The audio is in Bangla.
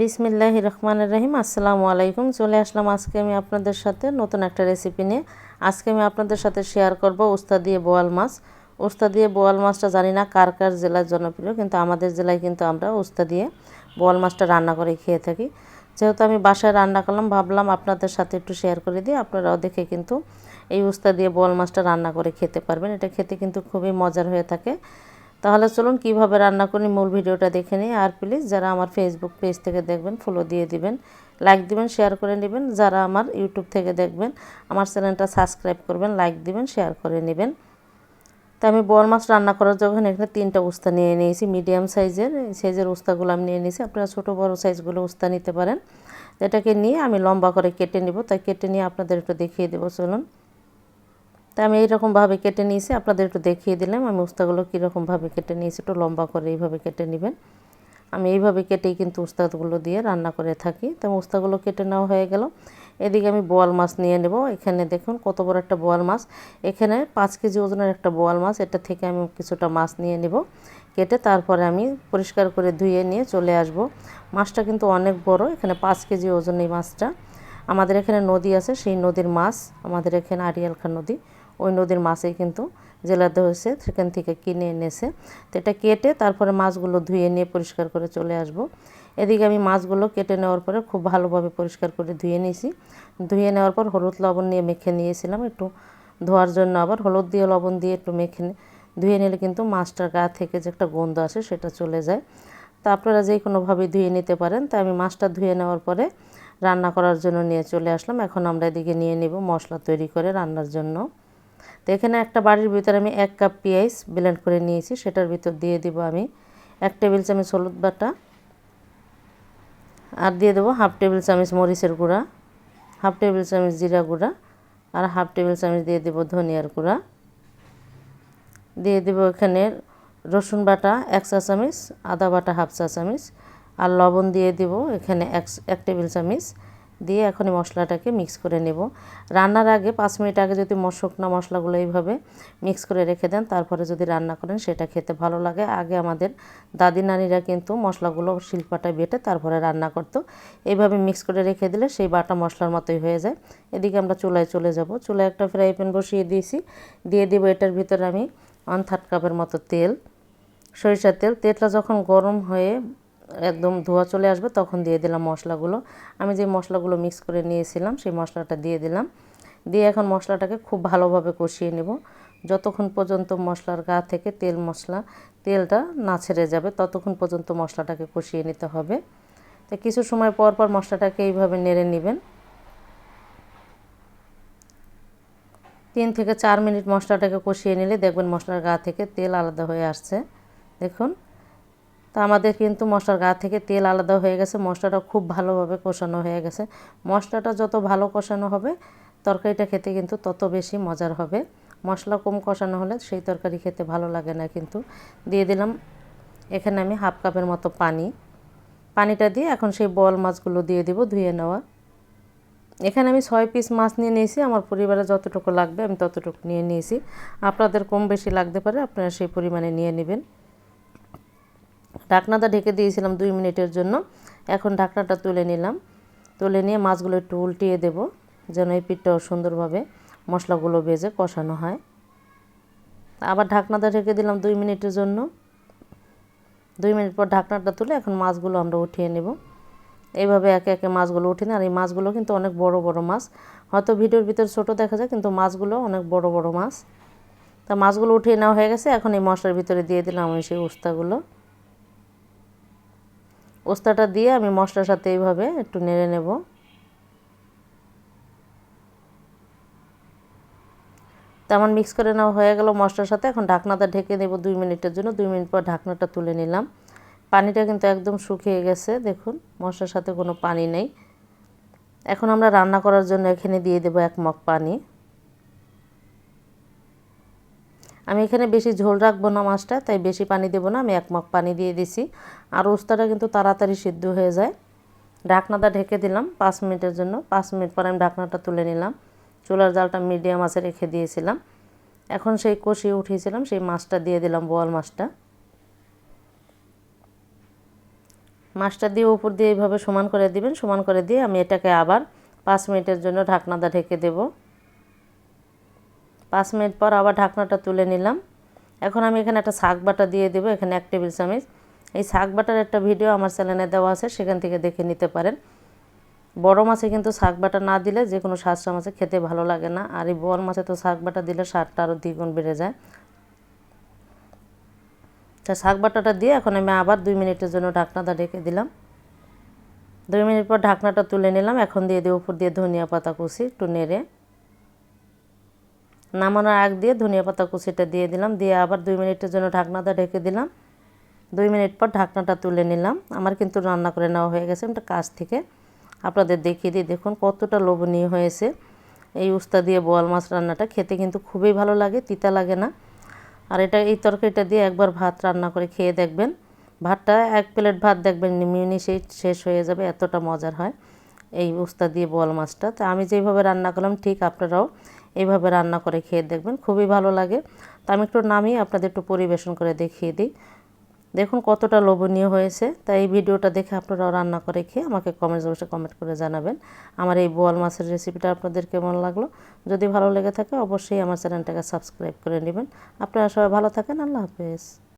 বিসমিল্লাহ রহমান রহিম, আসসালামু আলাইকুম। চলে আসলাম আজকে আমি আপনাদের সাথে নতুন একটা রেসিপি নিয়ে। আজকে আমি আপনাদের সাথে শেয়ার করব উস্তা দিয়ে বোয়াল মাছ। উস্তা দিয়ে বোয়াল মাছটা জানি না কার কার জেলার জনপ্রিয়, কিন্তু আমাদের জেলায় কিন্তু আমরা উস্তা দিয়ে বোয়াল মাছটা রান্না করে খেয়ে থাকি। যেহেতু আমি বাসায় রান্না করলাম, ভাবলাম আপনাদের সাথে একটু শেয়ার করে দিই। আপনারাও দেখে কিন্তু এই উস্তা দিয়ে বোয়াল মাছটা রান্না করে খেতে পারবেন। এটা খেতে কিন্তু খুবই মজার হয়ে থাকে। তাহলে চলুন কীভাবে রান্না করি মূল ভিডিওটা দেখে নিই। আর প্লিজ যারা আমার ফেসবুক পেজ থেকে দেখবেন ফলো দিয়ে দিবেন লাইক দিবেন শেয়ার করে নেবেন। যারা আমার ইউটিউব থেকে দেখবেন, আমার চ্যানেলটা সাবস্ক্রাইব করবেন লাইক দিবেন শেয়ার করে নেবেন। তো আমি বল মাছ রান্না করার যখন এখানে তিনটা উস্তা নিয়ে নিয়েছি মিডিয়াম সাইজের সাইজের উস্তাগুলো আমি নিয়ে নিয়েছি। আপনারা ছোটো, বড় সাইজগুলো উস্তা নিতে পারেন। এটাকে নিয়ে আমি লম্বা করে কেটে নিব। তাই কেটে নিয়ে আপনাদের একটু দেখিয়ে দেবো, চলুন। তা আমি এইরকমভাবে কেটে নিয়েছি। আপনাদের একটু দেখিয়ে দিলাম আমি উস্তাগুলো কীরকমভাবে কেটে নিয়েছি। একটু লম্বা করে এইভাবে কেটে নেবেন। আমি এইভাবে কেটেই কিন্তু উস্তাদগুলো দিয়ে রান্না করে থাকি। তো উস্তাগুলো কেটে নেওয়া হয়ে গেল। এদিকে আমি বোয়াল মাছ নিয়ে নেব। এখানে দেখুন কত বড় একটা বোয়াল মাছ। এখানে পাঁচ কেজি ওজনের একটা বোয়াল মাছ। এটা থেকে আমি কিছুটা মাছ নিয়ে নেব। কেটে তারপরে আমি পরিষ্কার করে ধুয়ে নিয়ে চলে আসব। মাছটা কিন্তু অনেক বড়। এখানে পাঁচ কেজি ওজন এই মাছটা। আমাদের এখানে নদী আছে, সেই নদীর মাছ। আমাদের এখানে আরিয়ালখা নদী। ওই নদীর মাছেই কিন্তু জেলাতে হয়েছে, সেখান থেকে কিনে এনেছে। তো এটা কেটে তারপরে মাছগুলো ধুয়ে নিয়ে পরিষ্কার করে চলে আসব। এদিকে আমি মাছগুলো কেটে নেওয়ার পরে খুব ভালোভাবে পরিষ্কার করে ধুয়ে নিয়েছি। ধুয়ে নেওয়ার পর হলুদ লবণ নিয়ে মেখে নিয়েছিলাম একটু। ধোয়ার জন্য আবার হলুদ দিয়ে লবণ দিয়ে একটু মেখে ধুয়ে নিলে কিন্তু মাছটার গা থেকে যে একটা গন্ধ আসে সেটা চলে যায়। তা আপনারা যে কোনোভাবে ধুয়ে নিতে পারেন, তা আমি মাছটা ধুয়ে নেওয়ার পরে রান্না করার জন্য নিয়ে চলে আসলাম। এখন আমরা এদিকে নিয়ে নিব মশলা তৈরি করে রান্নার জন্য। তো এখানে একটা বাড়ির ভিতরে আমি এক কাপ পেঁয়াজ ব্লেন্ড করে নিয়েছি, সেটার ভিতর দিয়ে দিব আমি এক টেবিল চামচ হলুদ বাটা আর দিয়ে দেবো হাফ টেবিল চামচ মরিচের গুঁড়া, হাফ টেবিল চামচ জিরা গুঁড়া আর হাফ টেবিল চামচ দিয়ে দেবো ধনিয়ার গুঁড়া। দিয়ে দেবো এখানে রসুন বাটা এক চা চামচ, আদা বাটা হাফ চা চামচ আর লবণ দিয়ে দেব এখানে এক এক টেবিল চামচ দিয়ে এখন মশলাটাকে মিক্স করে নেব। রান্নার আগে পাঁচ মিনিট আগে যদি শুকনো মশলাগুলো এইভাবে মিক্স করে রেখে দেন, তারপরে যদি রান্না করেন, সেটা খেতে ভালো লাগে। আগে আমাদের দাদি নানিরা কিন্তু মশলাগুলো শিল্পাটায় বেটে তারপরে রান্না করতো। এইভাবে মিক্স করে রেখে দিলে সেই বাটা মশলার মতোই হয়ে যায়। এদিকে আমরা চুলায় চলে যাব। চুলায় একটা ফ্রাই প্যান বসিয়ে দিয়েছি। দিয়ে দিব এটার ভিতরে আমি ওয়ান থার্ড কাপের মতো তেল। সরিষার তেল। তেলটা যখন গরম হয়ে একদম ধোয়া চলে আসবে, তখন দিয়ে দিলাম মশলাগুলো। আমি যে মশলাগুলো মিক্স করে নিয়েছিলাম, সেই মশলাটা দিয়ে দিলাম। দিয়ে এখন মশলাটাকে খুব ভালোভাবে কষিয়ে নেব। যতক্ষণ পর্যন্ত মশলার গা থেকে তেল মশলা, তেলটা না ছেড়ে যাবে, ততক্ষণ পর্যন্ত মশলাটাকে কষিয়ে নিতে হবে। তো কিছু সময় পর পর মশলাটাকে এইভাবে নেড়ে নেবেন। তিন থেকে চার মিনিট মশলাটাকে কষিয়ে নিলে দেখবেন মশলার গা থেকে তেল আলাদা হয়ে আসছে। দেখুন। তো আমাদের কিন্তু মশলার গা থেকে তেল আলাদা হয়ে গেছে মশলাটা খুব ভালোভাবে কষানো হয়ে গেছে। মশলাটা যত ভালো কষানো হবে, তরকারিটা খেতে কিন্তু তত বেশি মজার হবে। মশলা কম কষানো হলে সেই তরকারি খেতে ভালো লাগে না কিন্তু। দিয়ে দিলাম এখানে আমি হাফ কাপের মতো পানি। পানিটা দিয়ে এখন সেই বল মাছগুলো দিয়ে দিব ধুয়ে নেওয়া। এখানে আমি ছয় পিস মাছ নিয়ে নিয়েছি, আমার পরিবারে যতটুকু লাগবে আমি ততটুকু নিয়ে নিয়েছি। আপনাদের কম বেশি লাগতে পারে, আপনারা সেই পরিমাণে নিয়ে নেবেন। ঢাকনাটা ঢেকে দিয়েছিলাম দুই মিনিটের জন্য। এখন ঢাকনাটা তুলে নিলাম। তুলে নিয়ে মাছগুলো একটু উল্টিয়ে দেব, যেন এই পিঠটাও সুন্দরভাবে মশলাগুলো ভেজে কষানো হয়। আবার ঢাকনাটা ঢেকে দিলাম দুই মিনিটের জন্য। দুই মিনিট পর ঢাকনাটা তুলে এখন মাছগুলো আমরা উঠিয়ে নেব। এইভাবে একে একে মাছগুলো উঠে আর এই মাছগুলো কিন্তু অনেক বড় বড় মাছ। হয়তো ভিডিওর ভিতর ছোট দেখা যায়, কিন্তু মাছগুলো অনেক বড় বড় মাছ। তা মাছগুলো উঠিয়ে নেওয়া হয়ে গেছে। এখন এই মশলার ভিতরে দিয়ে দিলাম আমি সেই উস্তাগুলো। ওস্তাটা দিয়ে আমি মশলার সাথে এইভাবে একটু নেড়ে নেব। তেমন মিক্স করে নেওয়া হয়ে গেল মশলার সাথে। এখন ঢাকনাটা ঢেকে দেব দুই মিনিটের জন্য। দুই মিনিট পর ঢাকনাটা তুলে নিলাম। পানিটা কিন্তু একদম শুকিয়ে গেছে, দেখুন। মশলার সাথে কোনো পানি নেই। এখন আমরা রান্না করার জন্য এখানে দিয়ে দেবো এক মগ পানি। আমি এখানে বেশি ঝোল রাখব না মাছটা, তাই বেশি পানি দেবো না। আমি এক মগ পানি দিয়ে দিছি। আর উস্তাটা কিন্তু তাড়াতাড়ি সিদ্ধ হয়ে যায়। ঢাকনাটা ঢেকে দিলাম পাঁচ মিনিটের জন্য। পাঁচ মিনিট পরে আমি ঢাকনাটা তুলে নিলাম। চুলার জালটা মিডিয়াম আছে রেখে দিয়েছিলাম। এখন সেই কষিয়ে উঠিয়েছিলাম, সেই মাছটা দিয়ে দিলাম, বোয়াল মাছটা। মাছটা দিয়ে উপর দিয়ে এইভাবে সমান করে দিবেন। সমান করে দিয়ে আমি এটাকে আবার পাঁচ মিনিটের জন্য ঢাকনাটা ঢেকে দেব। পাঁচ মিনিট পর আবার ঢাকনাটা তুলে নিলাম। এখন আমি এখানে একটা শাক বাটা দিয়ে দেবো, এখানে এক টেবিল চামচ। এই শাক বাটার একটা ভিডিও আমার চ্যানেলে দেওয়া আছে, সেখান থেকে দেখে নিতে পারেন। বড় মাছে কিন্তু শাক বাটা না দিলে যে কোনো শাঁসা মাছে খেতে ভালো লাগে না, আর এই বড় মাছে তো শাক বাটা দিলে স্বাদটা আরও দ্বিগুণ বেড়ে যায়। তা শাক বাটাটা দিয়ে এখন আমি আবার দুই মিনিটের জন্য ঢাকনাটা ঢেকে দিলাম। দুই মিনিট পর ঢাকনাটা তুলে নিলাম, এখন দিয়ে দিয়ে উপর দিয়ে ধনিয়া পাতা কুচি, একটু নেড়ে। নামানোর আগ দিয়ে ধনিয়া পাতা কুচিটা দিয়ে দিলাম। দিয়ে আবার দুই মিনিটের জন্য ঢাকনাটা ঢেকে দিলাম। দুই মিনিট পর ঢাকনাটা তুলে নিলাম। আমার কিন্তু রান্না করে নেওয়া হয়ে গেছে একটা কাজ থেকে। আপনাদের দেখিয়ে দিই, দেখুন কতটা লোভনীয় হয়েছে। এই উস্তা দিয়ে বোয়াল মাছ রান্নাটা খেতে কিন্তু খুবই ভালো লাগে, তিতা লাগে না। আর এটা, এই তরকারিটা দিয়ে একবার ভাত রান্না করে খেয়ে দেখবেন। ভাতটা এক প্লেট ভাত দেখবেন মিনিশেই শেষ হয়ে যাবে, এতটা মজার হয় এই উস্তা দিয়ে বোয়াল মাছটা। তো আমি যেইভাবে রান্না করলাম, ঠিক আপনারাও এইভাবে রান্না করে খেয়ে দেখবেন, খুবই ভালো লাগে। তো আমি একটু নামিয়ে আপনাদের একটু পরিবেশন করে দেখিয়ে দিই। দেখুন কতটা লোভনীয় হয়েছে। তাই এই ভিডিওটা দেখে আপনারাও রান্না করে খেয়ে আমাকে কমেন্টস বসে কমেন্ট করে জানাবেন। আমার এই বোয়াল মাছের রেসিপিটা আপনাদের কেমন লাগল? যদি ভালো লেগে থাকে অবশ্যই আমার চ্যানেলটাকে সাবস্ক্রাইব করে নেবেন। আপনারা সবাই ভালো থাকেন, আল্লাহ হাফেজ।